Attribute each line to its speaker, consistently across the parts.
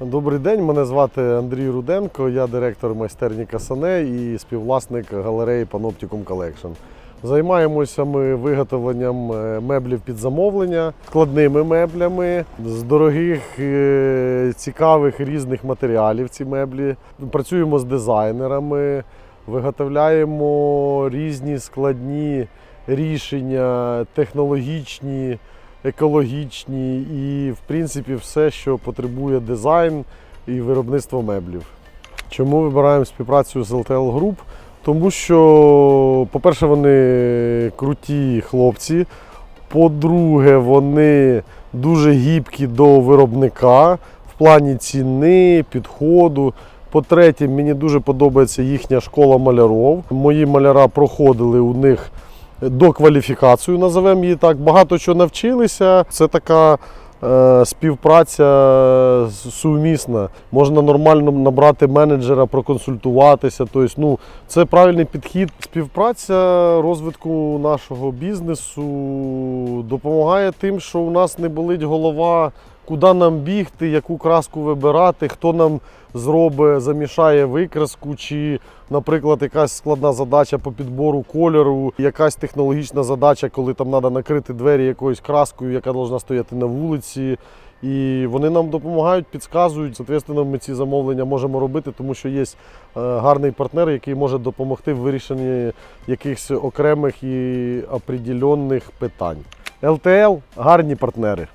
Speaker 1: Добрий день, мене звати Андрій Руденко, я директор майстерні Касане і співвласник галереї Panopticum Collection. Займаємося ми виготовленням е, меблів під замовлення, складними меблями з дорогих, е, цікавих різних матеріалів. Ці меблі. Працюємо з дизайнерами, виготовляємо різні складні рішення, технологічні, екологічні і, в принципі, все, що потребує дизайн і виробництво меблів. Чому вибираємо співпрацю з LTL Group? Тому що, по-перше, вони круті хлопці. По-друге, вони дуже гібкі до виробника в плані ціни, підходу. По-третє, мені дуже подобається їхня школа маляров. Мої маляра проходили у них докваліфікацію, називаємо її так. Багато чого навчилися. Це така е, співпраця сумісна. Можна нормально набрати менеджера, проконсультуватися. Тобто, ну, це правильний підхід. Співпраця розвитку нашого бізнесу допомагає тим, що у нас не болить голова, куди нам бігти, яку краску вибирати, хто нам зробить, замішає викраску, чи, наприклад, якась складна задача по підбору кольору, якась технологічна задача, коли там треба накрити двері якоюсь краскою, яка повинна стояти на вулиці. І вони нам допомагають, підказують. Соответственно, ми ці замовлення можемо робити, тому що є е, гарний партнер, який може допомогти в вирішенні якихось окремих і определенних питань. ЛТЛ гарні партнери.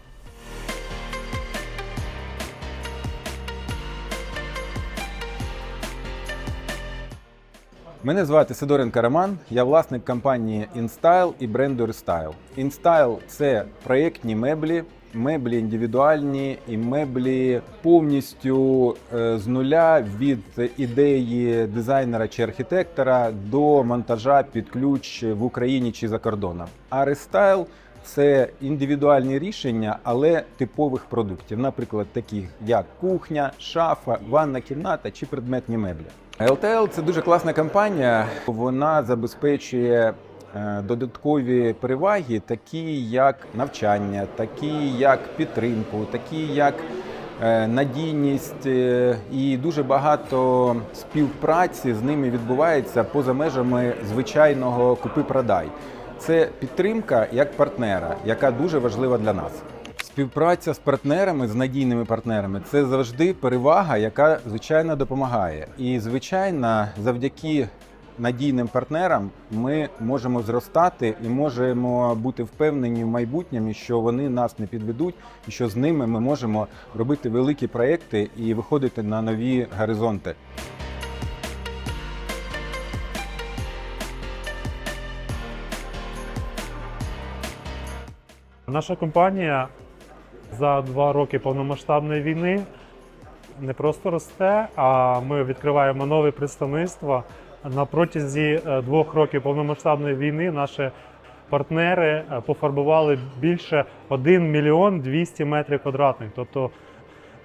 Speaker 2: Мене звати Сидоренко Роман, я власник компанії InStyle і бренду Restyle. InStyle – це проєктні меблі, меблі індивідуальні і меблі повністю е, з нуля від ідеї дизайнера чи архітектора до монтажа під ключ в Україні чи за кордоном. А Restyle – це індивідуальні рішення, але типових продуктів, наприклад, таких як кухня, шафа, ванна кімната чи предметні меблі. LTL – це дуже класна компанія. Вона забезпечує е, додаткові переваги, такі як навчання, такі як підтримку, такі як е, надійність е, і дуже багато співпраці з ними відбувається поза межами звичайного купи-продай. Це підтримка як партнера, яка дуже важлива для нас. Співпраця з партнерами, з надійними партнерами це завжди перевага, яка звичайно допомагає. І звичайно, завдяки надійним партнерам ми можемо зростати і можемо бути впевнені в майбутньому, що вони нас не підведуть, і що з ними ми можемо робити великі проекти і виходити на нові горизонти.
Speaker 3: Наша компанія за два роки повномасштабної війни не просто росте, а ми відкриваємо нове представництво. На протязі е, двох років повномасштабної війни наші партнери е, пофарбували більше 1 мільйон 200 метрів квадратних. Тобто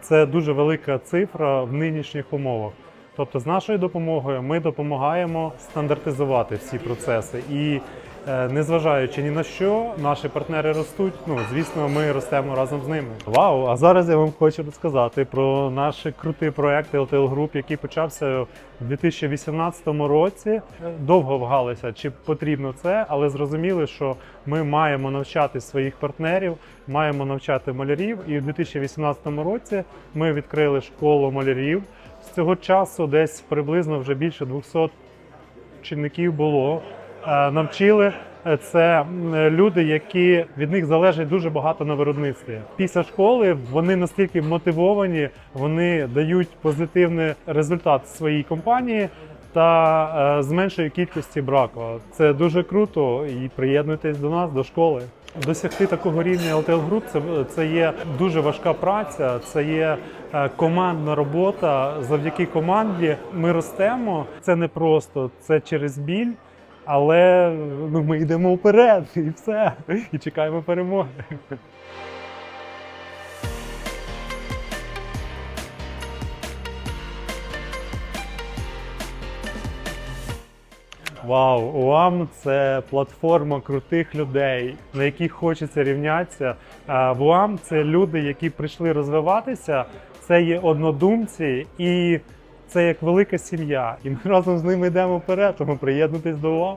Speaker 3: це дуже велика цифра в нинішніх умовах. Тобто, з нашою допомогою ми допомагаємо стандартизувати всі процеси. І незважаючи ні на що, наші партнери ростуть. Ну, звісно, ми ростемо разом з ними. Вау! А зараз я вам хочу розказати про наш крутий проект LTL Group, який почався в 2018 році. Е, Довго вагалися, чи потрібно це, але зрозуміли, що ми маємо навчати своїх партнерів, маємо навчати малярів. І в 2018 році ми відкрили школу малярів. З цього часу десь приблизно вже більше 200 учеників було. Е, Навчили Е, це люди, які від них залежить дуже багато на виробництві. Після школи вони настільки мотивовані, вони дають позитивний результат своїй компанії та е, з меншої кількості браку. Це дуже круто і приєднуйтесь до нас, до школи. Досягти такого рівня LTL Group це, це є дуже важка праця, це є командна робота. Завдяки команді ми ростемо. Це не просто, це через біль. Але ну, ми йдемо вперед і все. І чекаємо перемоги. Вау, УАМ це платформа крутих людей, на яких хочеться рівнятися. УАМ це люди, які прийшли розвиватися. це є однодумці, і це як велика сім'я. І ми разом з ними йдемо вперед, тому приєднуйтесь до ООН.